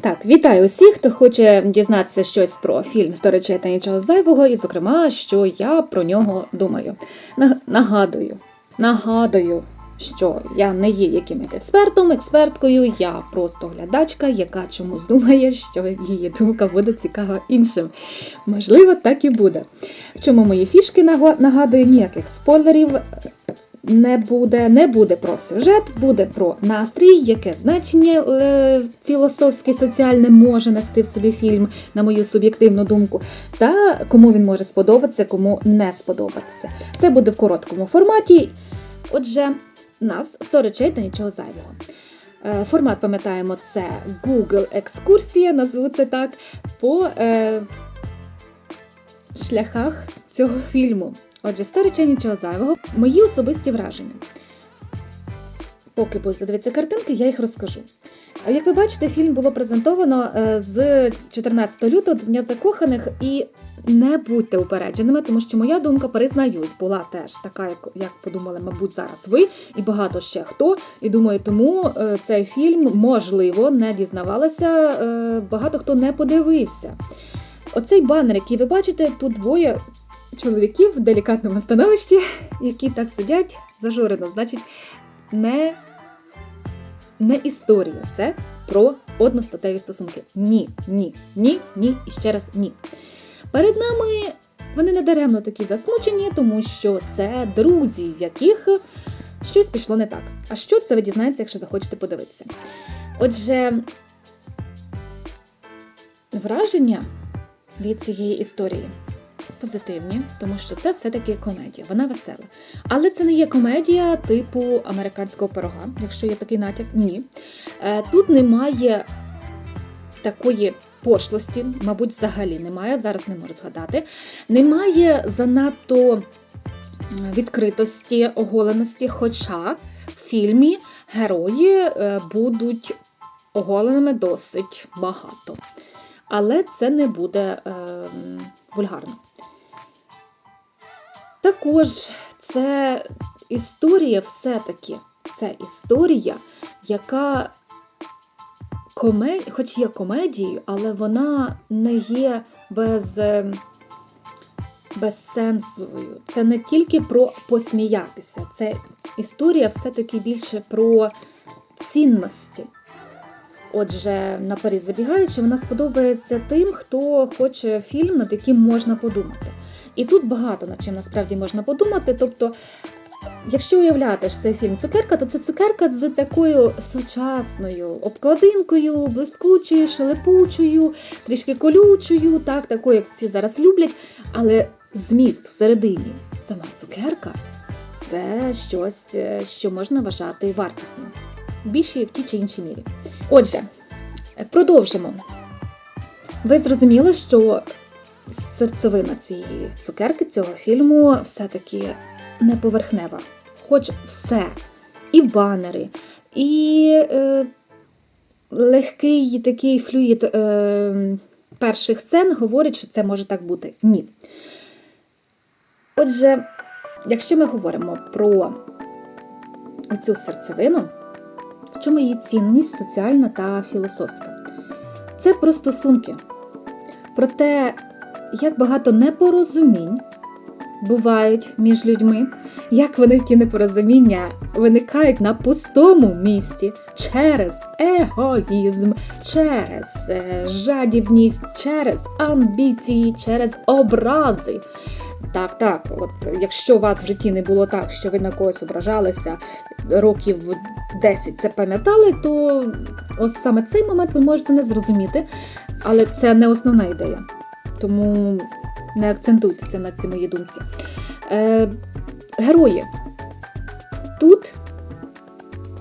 Так, вітаю усіх, хто хоче дізнатися щось про фільм «Сто речей та нічого зайвого, і, зокрема, що я про нього думаю. На- Нагадую, нагадую, що я не є якимось експертом, експерткою, я просто глядачка, яка чомусь думає, що її думка буде цікава іншим. Можливо, так і буде. В чому мої фішки нагадую, ніяких спойлерів не буде, не буде про сюжет, буде про настрій, яке значення е, філософське, соціальне може нести в собі фільм, на мою суб'єктивну думку, та кому він може сподобатися, кому не сподобатися. Це буде в короткому форматі. Отже, нас 100 речей та нічого зайвого. Е, Формат, пам'ятаємо, це Google екскурсія, назву це так, по е, шляхах цього фільму. Отже, 100 речей нічого зайвого. Мої особисті враження. Поки будете дивитися картинки, я їх розкажу. Як ви бачите, фільм було презентовано е, з 14 лютого Дня закоханих і не будьте упередженими, тому що моя думка, признаюсь, була теж така, як, як подумали, мабуть, зараз ви і багато ще хто. І думаю, тому е, цей фільм можливо не дізнавалася, е, багато хто не подивився. Оцей банер, який ви бачите, тут двоє чоловіків в делікатному становищі, які так сидять зажурено. Значить, не, не історія, це про одностатеві стосунки. Ні, ні, ні, ні і ще раз ні. Перед нами вони не даремно такі засмучені, тому що це друзі, в яких щось пішло не так. А що це ви дізнаєтеся, якщо захочете подивитися? Отже, враження від цієї історії позитивні, тому що це все-таки комедія, вона весела. Але це не є комедія типу американського пирога, якщо є такий натяк. Ні. Е, Тут немає такої пошлості, мабуть, взагалі немає, зараз не можу згадати. Немає занадто відкритості, оголеності, хоча в фільмі герої е, будуть оголеними досить багато. Але це не буде е, вульгарно. Також це історія все-таки. Це історія, яка коме... хоч є комедією, але вона не є без, е, безсенсовою. Це не тільки про посміятися, це історія все-таки більше про цінності. Отже, наперед забігаючи, вона сподобається тим, хто хоче фільм, над яким можна подумати. І тут багато над чим насправді можна подумати. Тобто, якщо уявляти, що це фільм цукерка, то це цукерка з такою сучасною обкладинкою, блискучою, шелепучою, трішки колючою, так, такою, як всі зараз люблять. Але зміст всередині, сама цукерка це щось, е, що можна вважати вартісним. Більше в тій чи іншій мірі. Отже, продовжимо. Ви зрозуміли, що серцевина цієї цукерки, цього фільму, все-таки не поверхнева. Хоч все, і банери, і е, легкий такий флюїд е, перших сцен говорить, що це може так бути. Ні. Отже, якщо ми говоримо про цю серцевину, в чому її цінність соціальна та філософська? Це про стосунки, про те, як багато непорозумінь бувають між людьми, як великі непорозуміння виникають на пустому місці через егоїзм, через е, жадібність, через амбіції, через образи. Так, так, от якщо у вас в житті не було так, що ви на когось ображалися років 10 це пам'ятали, то ось саме цей момент ви можете не зрозуміти, але це не основна ідея. Тому не акцентуйтеся на цій моїй думці. Е, герої. Тут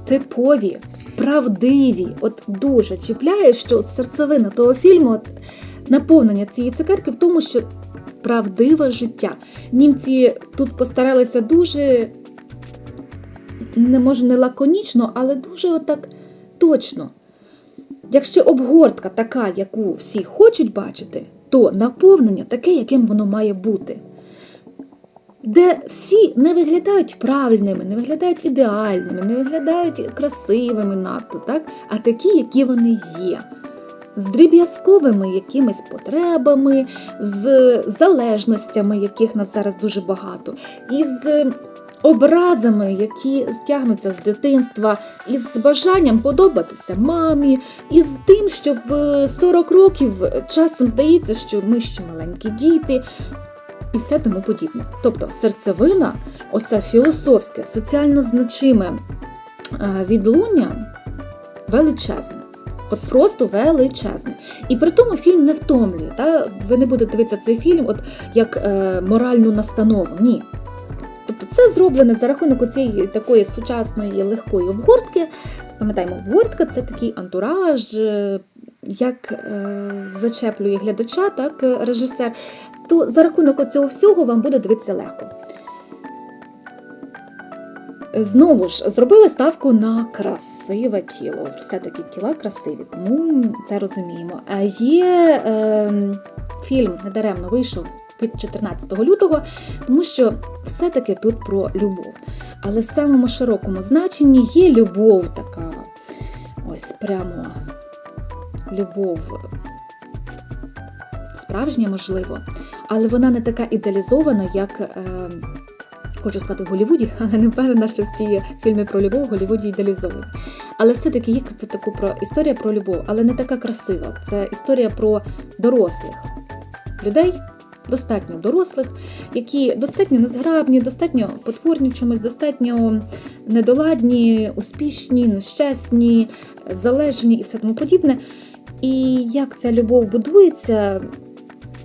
типові, правдиві, от дуже чіпляє, що от серцевина того фільму, от, наповнення цієї цукерки в тому, що правдиве життя. Німці тут постаралися дуже, не може не лаконічно, але дуже отак точно. Якщо обгортка така, яку всі хочуть бачити, то наповнення таке, яким воно має бути. Де всі не виглядають правильними, не виглядають ідеальними, не виглядають красивими надто, так? а такі, які вони є. з дріб'язковими якимись потребами, з залежностями, яких нас зараз дуже багато, із образами, які стягнуться з дитинства, із бажанням подобатися мамі, із тим, що в 40 років часом здається, що ми ще маленькі діти. І все тому подібне. Тобто серцевина, оце філософське, соціально значиме е, відлуння величезне. От просто величезне. І при тому фільм не втомлює. Та? Ви не будете дивитися цей фільм от як е, моральну настанову. Ні. Тобто це зроблене за рахунок цієї такої сучасної легкої обгортки. Пам'ятаємо, обгортка це такий антураж, е, як е, зачеплює глядача, так е, режисер. То за рахунок цього всього вам буде дивитися легко. Знову ж зробили ставку на красиве тіло. Все-таки тіла красиві, тому це розуміємо. А є е, фільм недаремно вийшов від 14 лютого, тому що все-таки тут про любов. Але в самому широкому значенні є любов така. Ось прямо любов справжня, можливо, але вона не така ідеалізована, як. Е, хочу сказати в Голлівуді, але не впевнена, що всі фільми про любов в Голлівуді ідеалізовані. Але все-таки є таку про історія про любов, але не така красива. Це історія про дорослих людей, достатньо дорослих, які достатньо незграбні, достатньо потворні чомусь, достатньо недоладні, успішні, нещасні, залежні і все тому подібне. І як ця любов будується,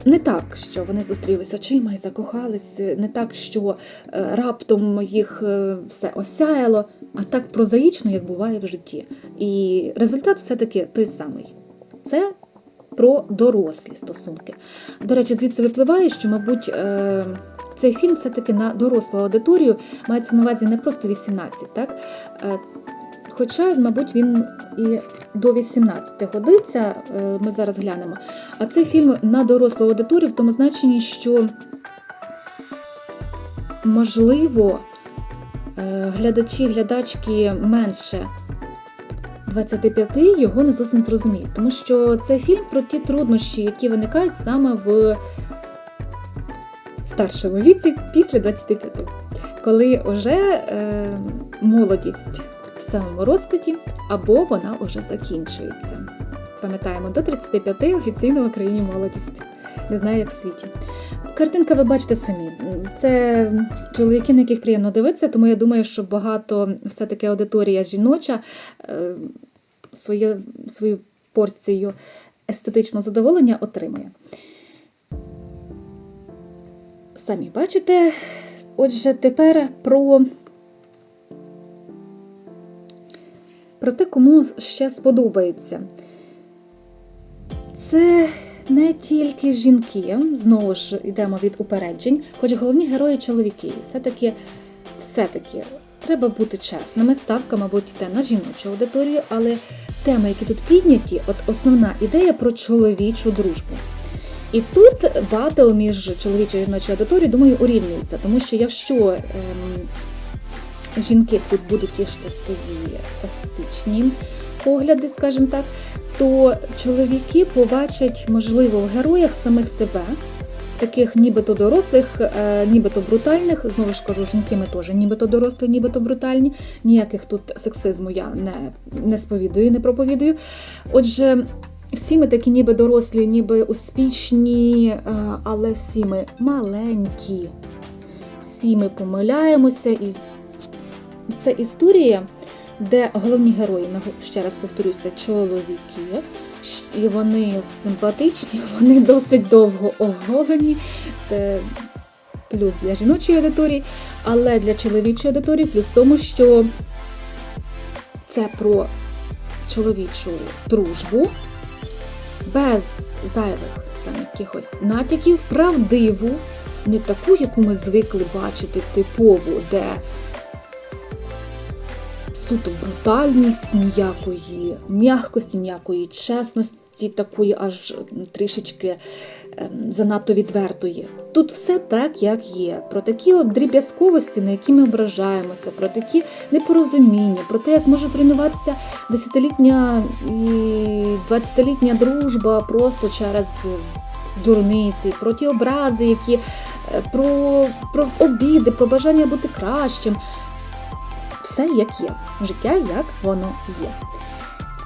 не так, що вони зустрілися очима і закохались, не так, що е, раптом їх е, все осяяло, а так прозаїчно, як буває в житті. І результат все-таки той самий. Це про дорослі стосунки. До речі, звідси випливає, що, мабуть, е, цей фільм все-таки на дорослу аудиторію мається на увазі не просто 18, так? Хоча, мабуть, він і до 18 годиться, ми зараз глянемо. А цей фільм на дорослу аудиторію в тому значенні, що, можливо, глядачі, глядачки менше 25 його не зовсім зрозуміють. Тому що це фільм про ті труднощі, які виникають саме в старшому віці після 25, коли вже е, молодість в самому розквіті, або вона вже закінчується. Пам'ятаємо, до 35 офіційно в Україні молодість. Не знаю, як в світі. Картинка, ви бачите самі. Це чоловіки, на яких приємно дивитися, тому я думаю, що багато все-таки аудиторія жіноча е, своє, свою порцію естетичного задоволення отримує. Самі бачите. Отже, тепер про про те, кому ще сподобається. Це не тільки жінки, знову ж йдемо від упереджень, хоч головні герої чоловіки. Все-таки все-таки треба бути чесними. Ставка, мабуть, йде на жіночу аудиторію, але теми, які тут підняті, от основна ідея про чоловічу дружбу. І тут батл між чоловічою і жіночою аудиторією, думаю, урівнюється, тому що якщо ем, жінки тут будуть тішити свої естетичні погляди, скажімо так, то чоловіки побачать, можливо, в героях самих себе, таких нібито дорослих, е, нібито брутальних. Знову ж кажу, жінки ми теж нібито дорослі, нібито брутальні. Ніяких тут сексизму я не, не сповідую, не проповідую. Отже. Всі ми такі ніби дорослі, ніби успішні, е, але всі ми маленькі, всі ми помиляємося, і це історія де головні герої, ще раз повторюся, чоловіки, і вони симпатичні, вони досить довго оголені. Це плюс для жіночої аудиторії, але для чоловічої аудиторії плюс в тому, що це про чоловічу дружбу, без зайвих там якихось натяків, правдиву, не таку, яку ми звикли бачити, типову, де суто брутальність, ніякої м'якості, ніякої чесності, такої аж трішечки ем, занадто відвертої. Тут все так, як є. Про такі от дріб'язковості, на які ми ображаємося, про такі непорозуміння, про те, як може зруйнуватися десятилітня і двадцятилітня дружба просто через дурниці, про ті образи, які е, про, про обіди, про бажання бути кращим. Все як є. Життя як воно є.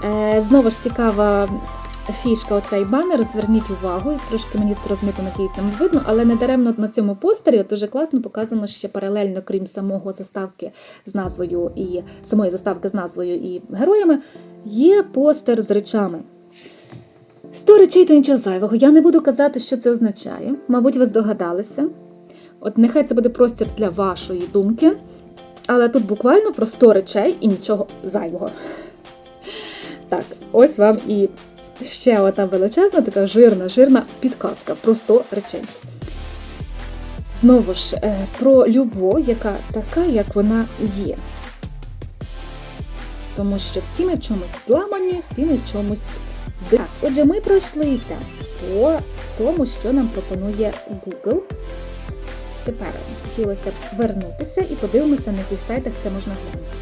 Е, знову ж цікава фішка, оцей банер. Зверніть увагу, і трошки мені розмито на кейсом видно, але не даремно на цьому постері дуже класно показано ще паралельно, крім самого заставки з назвою і самої заставки з назвою і героями, є постер з речами. Сто речей то нічого зайвого. Я не буду казати, що це означає. Мабуть, ви здогадалися. От нехай це буде простір для вашої думки. Але тут буквально про 100 речей і нічого зайвого. Так, ось вам і ще ота величезна, така жирна, жирна підказка про 100 речей. Знову ж, е, про любов, яка така, як вона є. Тому що всі ми в чомусь зламані, всі ми в чомусь так. Отже, ми пройшлися по тому, що нам пропонує Google. Тепер хотілося б вернутися і подивимося, на яких сайтах це можна глянути.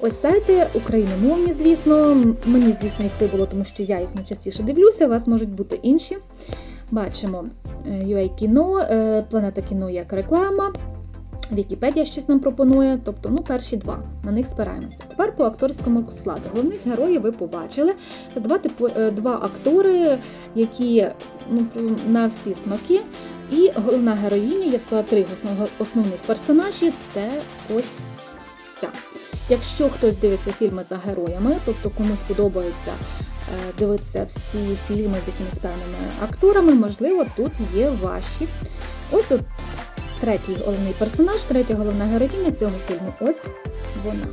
Ось сайти україномовні, звісно. Мені, звісно, їх вибуло, тому що я їх найчастіше дивлюся, у вас можуть бути інші. Бачимо е, UA кіно, е, Планета кіно як реклама. Вікіпедія щось нам пропонує, тобто ну перші два. На них спираємося. Тепер по акторському складу. Головних героїв ви побачили. Це два типу е, два актори, які ну на всі смаки. І головна героїня, є всього три основних персонажі. Це ось ця. Якщо хтось дивиться фільми за героями, тобто комусь подобається е, дивитися всі фільми з якимись певними акторами, можливо, тут є ваші. Ось от третій головний персонаж, третя головна героїня цього фільму. Ось вона.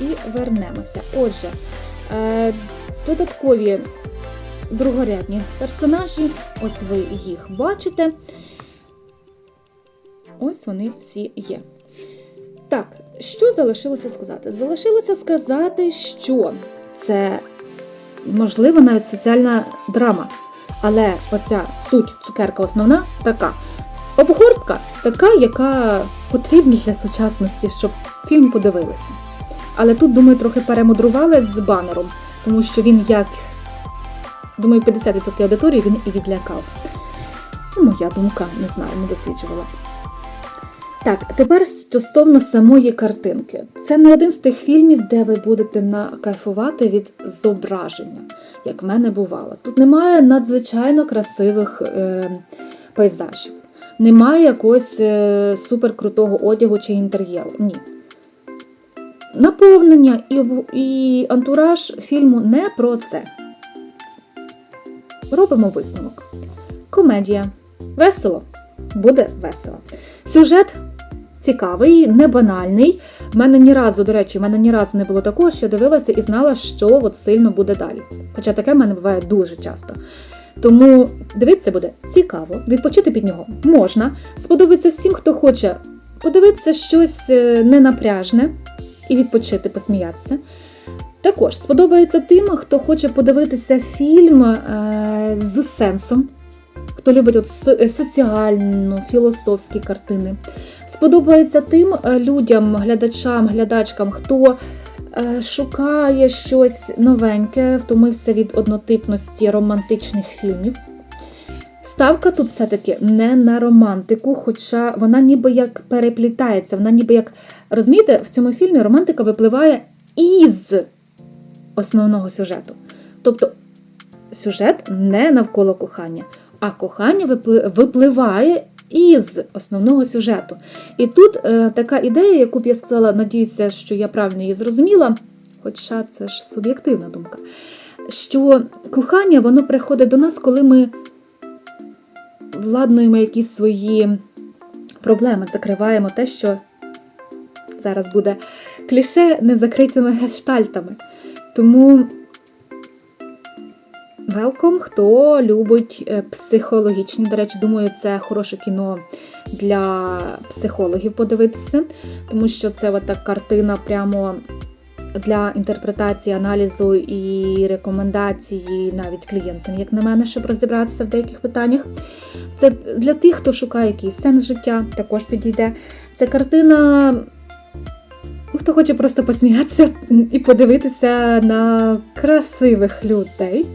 І вернемося. Отже, е, додаткові другорядні персонажі, ось ви їх бачите. Ось вони всі є. Так, що залишилося сказати? Залишилося сказати, що це, можливо, навіть соціальна драма. Але оця суть цукерка основна така. Обгортка така, яка потрібна для сучасності, щоб фільм подивилися. Але тут, думаю, трохи перемудрували з банером, тому що він як, думаю, 50% аудиторії він і відлякав. Ну, моя думка, не знаю, не досліджувала. Так, тепер стосовно самої картинки. Це не один з тих фільмів, де ви будете накайфувати від зображення, як в мене бувало. Тут немає надзвичайно красивих е, пейзажів, немає якогось е, суперкрутого одягу чи інтер'єру. Ні. Наповнення і, і антураж фільму не про це. Робимо висновок. Комедія. Весело. Буде весело. Сюжет цікавий, не банальний. В мене ні разу, до речі, мене ні разу не було такого, що дивилася і знала, що от сильно буде далі. Хоча таке в мене буває дуже часто. Тому дивитися буде цікаво, відпочити під нього можна. Сподобається всім, хто хоче подивитися щось е, ненапряжне і відпочити, посміятися. Також сподобається тим, хто хоче подивитися фільм е, з сенсом, хто любить от е, соціально, філософські картини. Сподобається тим е, людям, глядачам, глядачкам, хто шукає щось новеньке, втомився від однотипності романтичних фільмів. Ставка тут все-таки не на романтику, хоча вона ніби як переплітається, вона ніби як розумієте, в цьому фільмі романтика випливає із основного сюжету. Тобто сюжет не навколо кохання, а кохання випливає із основного сюжету. І тут е, така ідея, яку б я сказала, надіюся, що я правильно її зрозуміла, хоча це ж суб'єктивна думка, що кохання воно приходить до нас, коли ми владнуємо якісь свої проблеми, закриваємо те, що зараз буде кліше незакритими гештальтами. Тому Велком, хто любить е, психологічні. До речі, думаю, це хороше кіно для психологів подивитися, тому що це от картина прямо для інтерпретації, аналізу і рекомендації навіть клієнтам, як на мене, щоб розібратися в деяких питаннях. Це для тих, хто шукає якийсь сенс життя, також підійде. Це картина. Ну, Хто хоче просто посміятися і подивитися на красивих людей.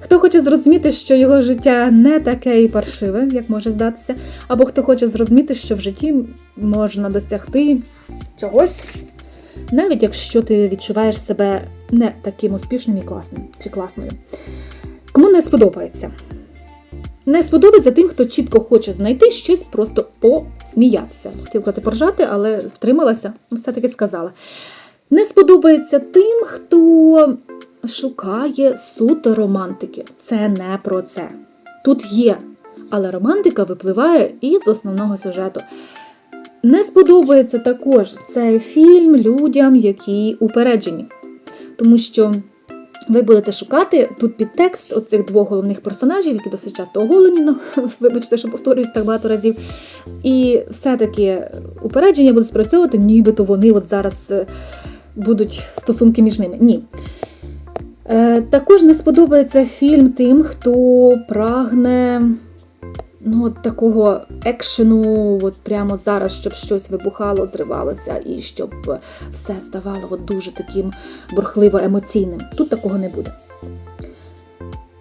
Хто хоче зрозуміти, що його життя не таке і паршиве, як може здатися, або хто хоче зрозуміти, що в житті можна досягти чогось, навіть якщо ти відчуваєш себе не таким успішним і класним чи класною. Кому не сподобається? Не сподобається тим, хто чітко хоче знайти щось, просто посміятися. Хотів казати поржати, але втрималася, все-таки сказала. Не сподобається тим, хто шукає суто романтики. Це не про це. Тут є, але романтика випливає із основного сюжету. Не сподобається також цей фільм людям, які упереджені. Тому що ви будете шукати тут підтекст оцих двох головних персонажів, які досить часто оголені, ну, вибачте, що повторююсь так багато разів. І все-таки упередження будуть спрацьовувати, нібито вони от зараз е, будуть стосунки між ними. Ні. Е, також не сподобається фільм тим, хто прагне ну, от такого екшену, от прямо зараз, щоб щось вибухало, зривалося, і щоб все ставало от дуже таким бурхливо емоційним. Тут такого не буде.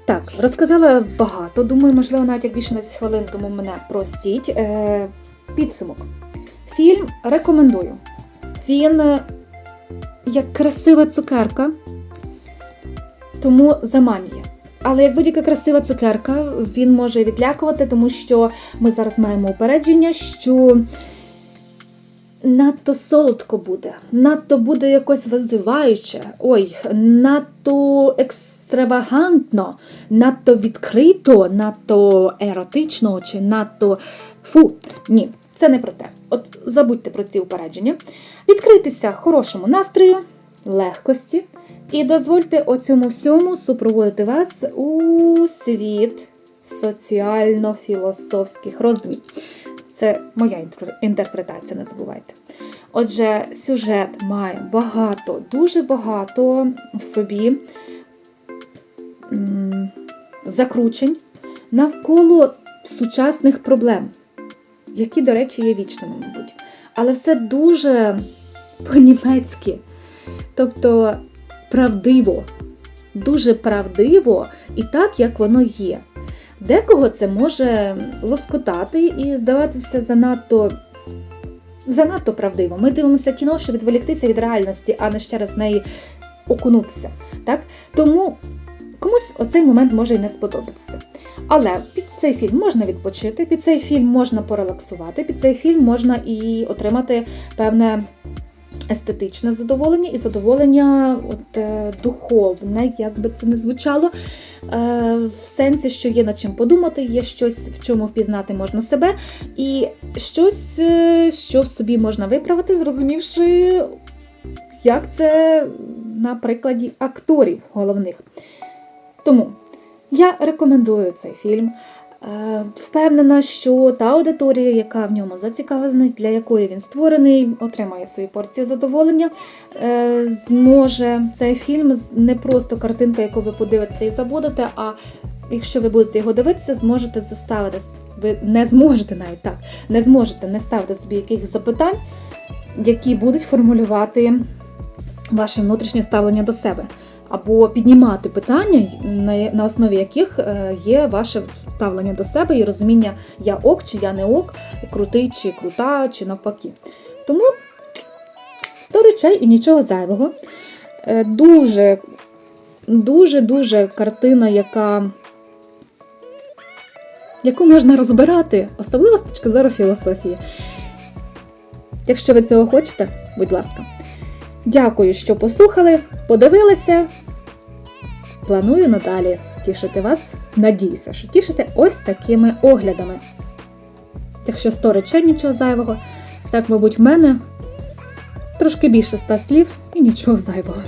Так, розказала багато. Думаю, можливо, навіть як більше на 10 хвилин, тому мене простіть. Е, підсумок. Фільм рекомендую. Він е, як красива цукерка, тому заманює. Але як будь-яка красива цукерка, він може відлякувати, тому що ми зараз маємо упередження, що надто солодко буде, надто буде якось визиваюче, ой, надто екстравагантно, надто відкрито, надто еротично чи надто фу. Ні, це не про те. От забудьте про ці упередження. Відкритися хорошому настрою, легкості. І дозвольте оцьому всьому супроводити вас у світ соціально-філософських роздумів. Це моя інтерпретація, не забувайте. Отже, сюжет має багато, дуже багато в собі закручень навколо сучасних проблем, які, до речі, є вічними, мабуть. Але все дуже по-німецьки. Тобто правдиво, дуже правдиво і так, як воно є. Декого це може лоскотати і здаватися занадто занадто правдиво. Ми дивимося кіно, щоб відволіктися від реальності, а не ще раз в неї окунутися. Так? Тому комусь оцей момент може і не сподобатися. Але під цей фільм можна відпочити, під цей фільм можна порелаксувати, під цей фільм можна і отримати певне естетичне задоволення і задоволення от, е, духовне, як би це не звучало, е, в сенсі, що є над чим подумати, є щось, в чому впізнати можна себе, і щось, е, що в собі можна виправити, зрозумівши, як це на прикладі акторів головних. Тому я рекомендую цей фільм. Е, Впевнена, що та аудиторія, яка в ньому зацікавлена, для якої він створений, отримає свою порцію задоволення, е, зможе цей фільм не просто картинка, яку ви подивитеся і забудете, а якщо ви будете його дивитися, зможете заставити ви не зможете навіть так, не зможете не ставити собі якихось запитань, які будуть формулювати ваше внутрішнє ставлення до себе. Або піднімати питання, на, основі яких е, є ваше ставлення до себе і розуміння я ок чи я не ок, крутий чи крута, чи навпаки. Тому 100 речей і нічого зайвого. Е, Дуже, дуже, дуже картина, яка. Яку можна розбирати, особливо з точки зору філософії. Якщо ви цього хочете, будь ласка. Дякую, що послухали, подивилися. Планую надалі тішити вас. Надіюся, що тішите ось такими оглядами. Якщо 100 речей нічого зайвого, так, мабуть, в мене трошки більше 100 слів і нічого зайвого.